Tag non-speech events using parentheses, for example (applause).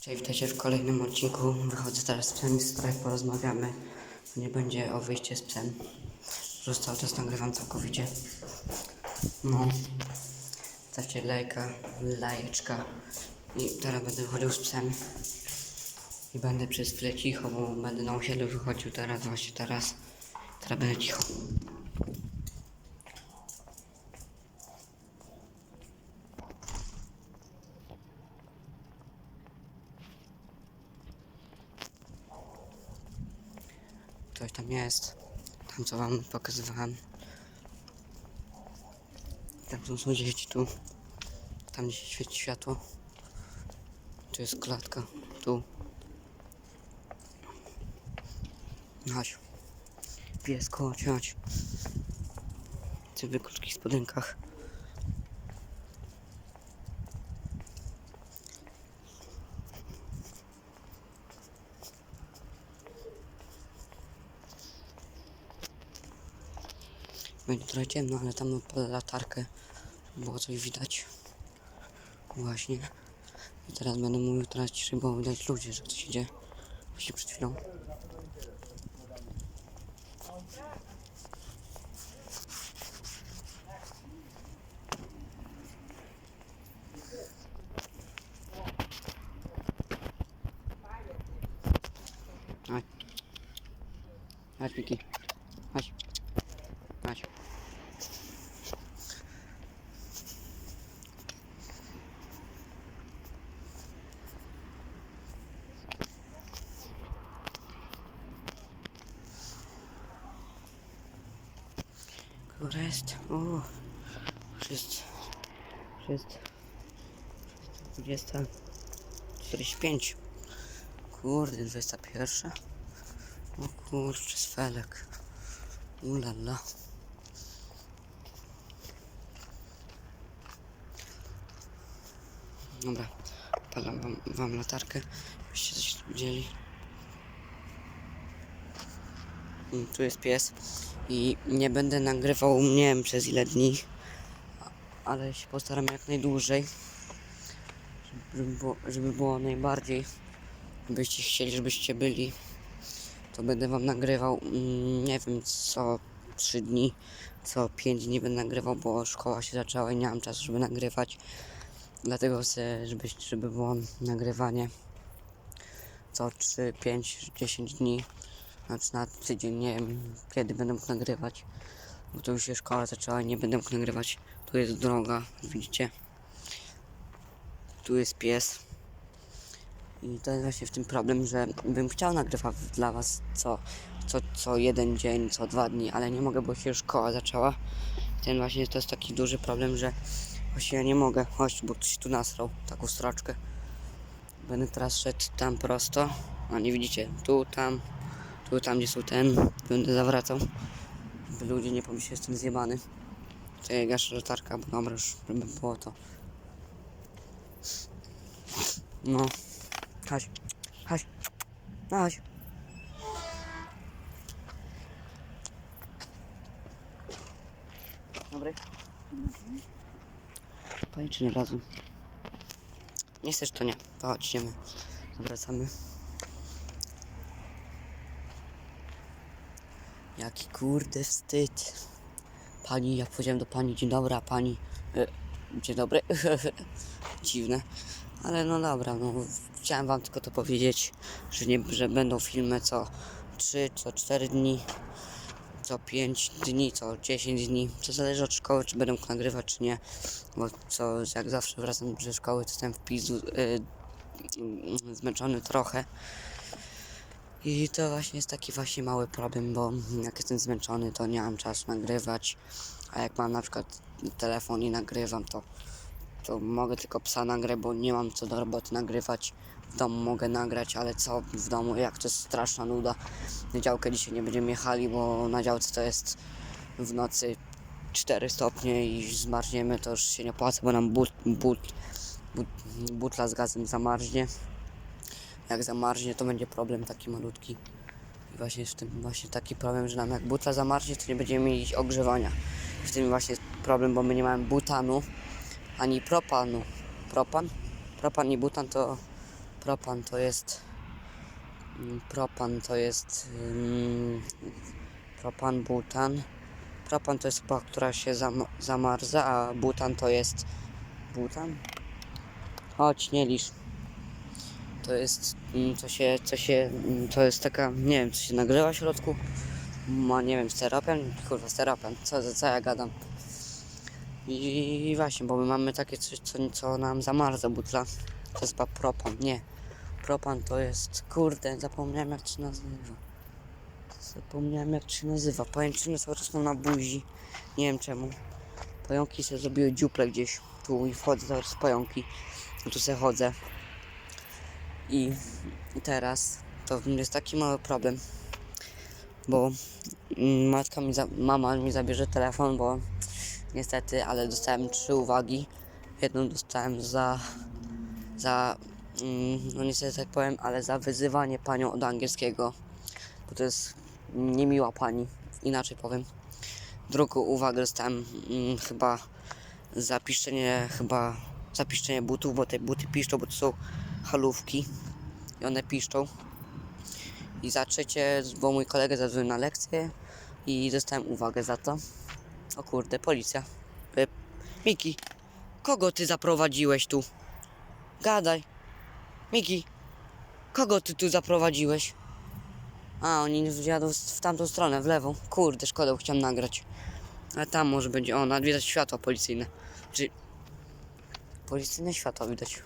Cześć, witajcie w kolejnym odcinku. Wychodzę teraz z psem i sobie porozmawiamy. Nie będzie o wyjście z psem. Prostu cały czas nagrywam całkowicie. No. Stawcie lajka, lajeczka. I teraz będę wychodził z psem. I będę przez chwilę cicho, bo będę na osiedlu wychodził teraz, właśnie teraz. Teraz będę cicho. Ktoś tam jest. Tam co wam pokazywałem. Tam są sąsiedzi tu. Tam gdzie świeci światło. Tu jest klatka. Tu. Chodź. Piesko, chodź, chodź. Ty w krótkich spodenkach. Będzie trochę ciemno, ale tam odpalę latarkę, było coś widać. Właśnie. I teraz będę mówił teraz ciszej, bo widać że ktoś idzie. Właśnie przed chwilą. Chodź. Chodź, Miki. Chodź. Jest? O, już jest. Już jest. 20. 45. Kurde, 21. O kurczę, z felek. Ulala. Dobra, palam wam, wam latarkę, byście coś widzieli. Mm, Tu jest pies i nie będę nagrywał, nie wiem przez ile dni, ale się postaram jak najdłużej, żeby było, żeby było najbardziej, byście chcieli, żebyście byli to będę wam nagrywał, mm, nie wiem, co 3 dni, co 5 dni będę nagrywał, bo szkoła się zaczęła i nie mam czasu, żeby nagrywać. Dlatego chcę, żeby, żeby było nagrywanie co 3, 5, 10 dni, znaczy na tydzień, nie wiem kiedy będę mógł nagrywać, bo to już się szkoła zaczęła i nie będę mógł nagrywać. Tu jest droga, widzicie? Tu jest pies. I to jest właśnie w tym problem, że bym chciał nagrywać dla was co, co, co jeden dzień, co dwa dni, ale nie mogę, bo się szkoła zaczęła. Ten właśnie to jest taki duży problem, że właśnie ja nie mogę. Chodź, bo ktoś tu nasrał taką stroczkę. Będę teraz szedł tam prosto, a nie widzicie, tu, tam, tu, tam, gdzie są ten, będę zawracał, żeby ludzie nie pomyśleli, jestem zjebany. Ja gaszę latarka, bo dobra, już żeby było to. No. Chodź, chodź, no chodź. Dobry. Policzyny od razu. Nie chcesz, to nie. To chodź, idziemy. Jaki kurde wstyd. Pani, jak powiedziałem do pani, dzień dobry, a pani... E, dzień dobry. (laughs) Dziwne. Ale no dobra, no chciałem wam tylko to powiedzieć, że nie, że będą filmy co 3, co 4 dni, co 5 dni, co 10 dni. To zależy od szkoły, czy będę nagrywać, czy nie. Bo co, jak zawsze wracam ze szkoły, to jestem w pizdu, y, zmęczony trochę. I to właśnie jest taki właśnie mały problem, bo jak jestem zmęczony, to nie mam czasu nagrywać. A jak mam na przykład telefon i nagrywam, to to mogę tylko psa nagrać, bo nie mam co do roboty nagrywać. W domu mogę nagrać, ale co w domu, jak to jest straszna nuda. Na działkę dzisiaj nie będziemy jechali, bo na działce to jest w nocy 4 stopnie i zmarzniemy, to już się nie opłaca, bo nam but, but, but, butla z gazem zamarznie. Jak zamarznie, to będzie problem taki malutki. I właśnie w tym właśnie taki problem, że nam jak butla zamarznie, to nie będziemy mieli ogrzewania. W tym właśnie jest problem, bo my nie mamy butanu ani propanu. Propan? Propan i butan to Propan to jest. mm, Propan to jest. mm, Propan, butan. Propan to jest chyba, która się zam zamarza, a butan to jest. Butan? Chodź, nie licz. To jest. mm, Co się. Co się. mm, To jest taka. Nie wiem, co się nagrywa w środku. Ma, nie wiem, steropian? Kurwa, steropian. Co, co, ja gadam? I właśnie, bo my mamy takie coś, co, co nam zamarza butla. To jest chyba propan, nie. Propan to jest, kurde, zapomniałem jak się nazywa. Zapomniałem jak się nazywa. Pajęczyny czas mam na buzi. Nie wiem czemu. Pająki sobie zrobiły dziuple gdzieś. Tu i wchodzę w pająki. Tu sobie chodzę. I teraz to jest taki mały problem. Bo matka mi mama mi zabierze telefon, bo niestety, ale dostałem trzy uwagi. Jedną dostałem za, za, mm, no niestety tak powiem, ale za wyzywanie panią od angielskiego, bo to jest niemiła pani, inaczej powiem. Drugą uwagę dostałem mm, chyba za piszczenie, chyba za piszczenie butów, bo te buty piszczą, bo to są halówki i one piszczą. I za trzecie, bo mój kolega zadzwonił na lekcję i dostałem uwagę za to. O kurde, policja. E, Miki, kogo ty zaprowadziłeś tu? Gadaj. Miki, kogo ty tu zaprowadziłeś? A, oni jadą w tamtą stronę, w lewą. Kurde, szkoda, chciałem nagrać. A tam może będzie, o, nawet widać światła policyjne. Czy... Policyjne światła widać.